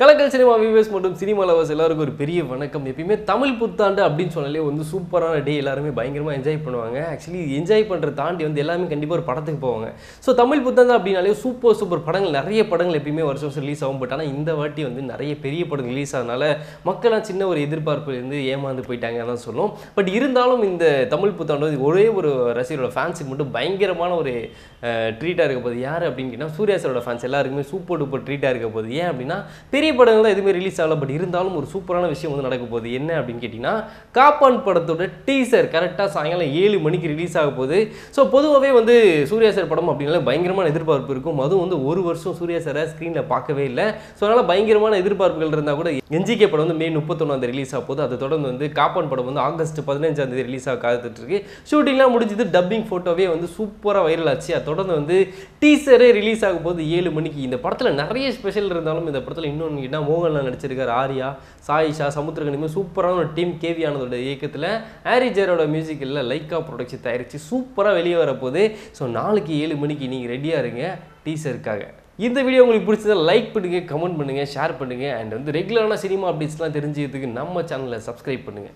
Kalakkal cinema viewers மற்றும் cinema lovers எல்லாருக்கும் ஒரு பெரிய வணக்கம். எப்பயுமே தமிழ் புத்தாண்டு அப்படின்னு சொன்னாலே வந்து சூப்பரான டே எல்லாருமே பயங்கரமாக என்ஜாய் பண்ணுவாங்க. ஆக்சுவலி என்ஜாய் பண்ணுறத தாண்டி வந்து எல்லாருமே கண்டிப்பாக ஒரு படத்துக்கு போவாங்க. ஸோ தமிழ் புத்தாண்டு அப்படின்னாலே சூப்பர் சூப்பர் படங்கள். நிறைய படங்கள் எப்பயுமே வருஷம் வருஷம் ரிலீஸ் ஆகும். பட் ஆனால் இந்த வாட்டி வந்து நிறைய பெரிய படம் ரிலீஸ் ஆனதுனால மக்கள்லாம் சின்ன ஒரு எதிர்பார்ப்புலேருந்து ஏமாந்து போயிட்டாங்க தான் சொல்லும் பட் இருந்தாலும் இந்த தமிழ் புத்தாண்டு வந்து ஒரே ஒரு ரசிகரோட ஃபேன்ஸுக்கு மட்டும் பயங்கரமான ஒரு ட்ரீட்டாக இருக்க போகுது. யார் அப்படின்னு கேட்டால் சூர்யா சாரோட ஃபேன்ஸ் எல்லாருக்குமே சூப்பர் டூப்பர் ட்ரீட்டாக இருக்க போகுது. ஏன் அப்படின்னா பெரிய படங்கள் எதுவுமே ரிலீஸ் ஆகல. பட் இருந்தாலும் ஒரு சூப்பரான விஷயம் வந்து நடக்க போகுது. என்ன அப்படின்னு கேட்டிங்கன்னா காப்பான் படத்தோட டீசர் கரெக்டாக சாயங்காலம் ஏழு மணிக்கு ரிலீஸ் ஆக போகுது. ஸோ பொதுவாகவே வந்து சூர்யா சார் படம் அப்படின்னால பயங்கரமான எதிர்பார்ப்பு இருக்கும். அதுவும் வந்து ஒரு வருஷம் சூர்யா சாரை ஸ்க்ரீனில் பார்க்கவே இல்லை. ஸோ அதனால் பயங்கரமான எதிர்பார்ப்புகள் இருந்தால் கூட எஞ்சிகே படம் வந்து மே முப்பத்தொன்னாந்தேதி ரிலீஸ் ஆக போகுது. அதை தொடர்ந்து வந்து காப்பான் படம் வந்து ஆகஸ்ட் பதினஞ்சாம் தேதி ரிலீஸ் ஆக காத்துட்ருக்கு ஷூட்டிங்லாம் முடிஞ்சது. டப்பிங் ஃபோட்டோவே வந்து சூப்பராக வைரல் ஆச்சு. அதை தொடர்ந்து வந்து டீசரே ரிலீஸ் ஆகும் போது ஏழு மணிக்கு. இந்த படத்தில் நிறைய ஸ்பெஷல் இருந்தாலும் இந்த படத்தில் இன்னொன்று கேட்டால் மோகன்லால் நடிச்சிருக்காரு ஆர்யா சாயிஷா சமுத்திரகனிமே சூப்பரான ஒரு டீம் கேவி ஆனதோட இயக்கத்தில் ஹாரி ஜெயரோட மியூசிக்கில் லைக்கா ப்ரொடக்ஷன் தயாரித்து சூப்பராக வெளியே வரப்போகுது. ஸோ நாளைக்கு ஏழு மணிக்கு நீங்கள் ரெடியாக இருங்க. டீசருக்காக இந்த வீடியோ உங்களுக்கு பிடிச்சதை லைக் பண்ணுங்க கமெண்ட் பண்ணுங்க ஷேர் பண்ணுங்க அண்ட் வந்து ரெகுலரான சினிமா அப்டேட்ஸ்லாம் தெரிஞ்சுக்கிறதுக்கு நம்ம சேனலை சப்ஸ்கிரைப் பண்ணுங்க.